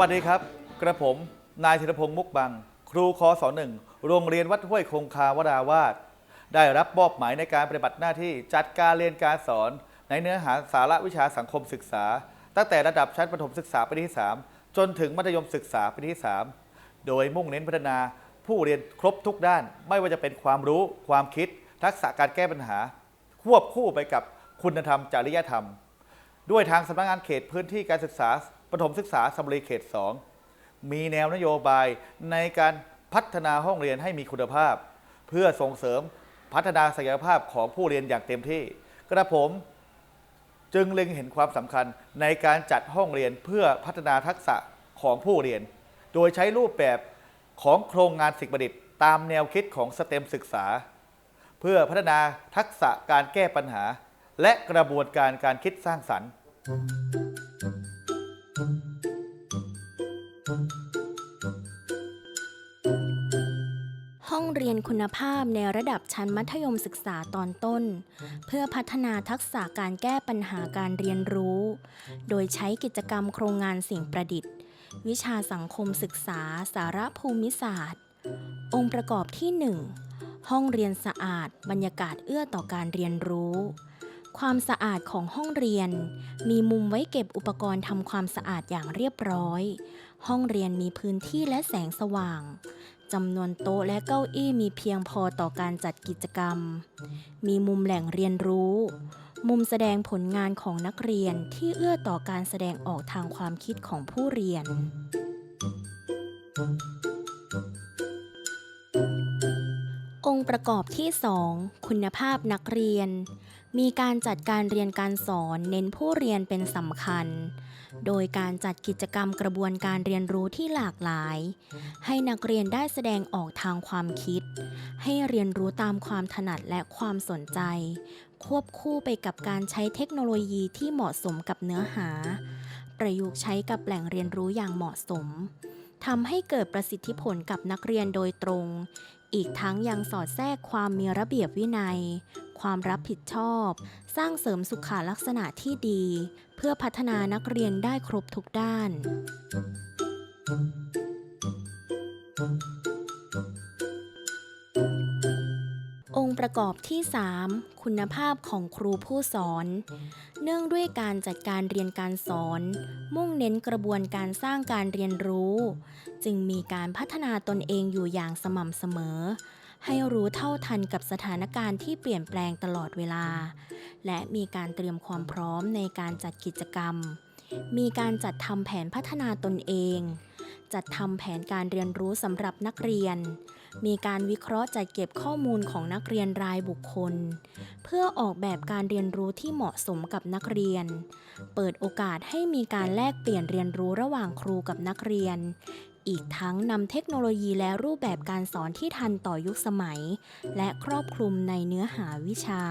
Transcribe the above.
วัสดีครับ กระผม นายธีรพงศ์มุกบัง ครูคอสอหนึ่งโรงเรียนวัดห้วยคงคาวราวาสได้รับมอบหมายในการปฏิบัติหน้าที่จัดการเรียนการสอน ในเนื้อหาสาระวิชาสังคมศึกษา ตั้งแต่ระดับชั้นประถมศึกษาปีที่ 3 จนถึงมัธยมศึกษาปีที่ 3 โดยมุ่งเน้นพัฒนาผู้เรียนครบทุกด้าน ไม่ว่าจะเป็นความรู้ ความคิด ทักษะการแก้ปัญหา ควบคู่ไปกับคุณธรรมจริยธรรม ด้วยทางสำนักงานเขตพื้นที่การศึกษา ประถมศึกษาสมรีเขต 2 มีแนวนโยบายในการพัฒนาห้องเรียนให้มีคุณภาพ เพื่อส่งเสริมพัฒนาศักยภาพของผู้เรียนอย่างเต็มที่ กระผมจึงเล็งเห็นความสำคัญในการจัดห้องเรียนเพื่อพัฒนาทักษะของผู้เรียน โดยใช้รูปแบบของโครงงานสิ่งประดิษฐ์ตามแนวคิดของสเต็มศึกษา เพื่อพัฒนาทักษะการแก้ปัญหา และกระบวนการการคิดสร้างสรรค์ ห้องเรียนคุณภาพในระดับชั้นมัธยมศึกษาตอนต้น เพื่อพัฒนาทักษะการแก้ปัญหาการเรียนรู้ โดยใช้กิจกรรมโครงงานสิ่งประดิษฐ์ วิชาสังคมศึกษาสารภูมิศาสตร์ องค์ประกอบที่ 1 ห้องเรียนสะอาด บรรยากาศเอื้อต่อการเรียนรู้ ความสะอาดของห้องเรียน มีมุมไว้เก็บอุปกรณ์ทำความสะอาดอย่างเรียบร้อย ห้องเรียนมีพื้นที่และแสงสว่างจำนวนโต๊ะและเก้าอี้มีเพียงพอต่อการจัดกิจกรรม มีมุมแหล่งเรียนรู้ มุมแสดงผลงานของนักเรียนที่เอื้อต่อการแสดงออกทางความคิดของผู้เรียนอง ค์ประกอบที่ 2 คุณภาพนักเรียน มีการจัดการเรียนการสอนเน้นผู้เรียนเป็นสำคัญ โดยการจัดกิจกรรมกระบวนการเรียนรู้ที่หลากหลาย ให้นักเรียนได้แสดงออกทางความคิด ให้เรียนรู้ตามความถนัดและความสนใจ ควบคู่ไปกับการใช้เทคโนโลยีที่เหมาะสมกับเนื้อหา ประยุกต์ใช้กับแหล่งเรียนรู้อย่างเหมาะสมทำให้เกิดประสิทธิผลกับนักเรียนโดยตรง อีกทั้งยังสอดแทรกความมีระเบียบวินัย ความรับผิดชอบ สร้างเสริมสุขาลักษณะที่ดี เพื่อพัฒนานักเรียนได้ครบทุกด้าน ค์ประกอบที่ 3 คุณภาพของครูผู้สอน เนื่องด้วยการจัดการเรียนการสอน มุ่งเน้นกระบวนการสร้างการเรียนรู้ จึงมีการพัฒนาตนเองอยู่อย่างสม่ำเสมอ ให้รู้เท่าทันกับสถานการณ์ที่เปลี่ยนแปลงตลอดเวลา และมีการเตรียมความพร้อมในการจัดกิจกรรม มีการจัดทำแผนพัฒนาตนเอง จัดทำแผนการเรียนรู้สำหรับนักเรียน มีการวิเคราะห์จัดเก็บข้อมูลของนักเรียนรายบุคคล เพื่อออกแบบการเรียนรู้ที่เหมาะสมกับนักเรียน เปิดโอกาสให้มีการแลกเปลี่ยนเรียนรู้ระหว่างครูกับนักเรียน อีกทั้งนำเทคโนโลยีและรูปแบบการสอนที่ทันต่อยุคสมัย และครอบคลุมในเนื้อหาวิชา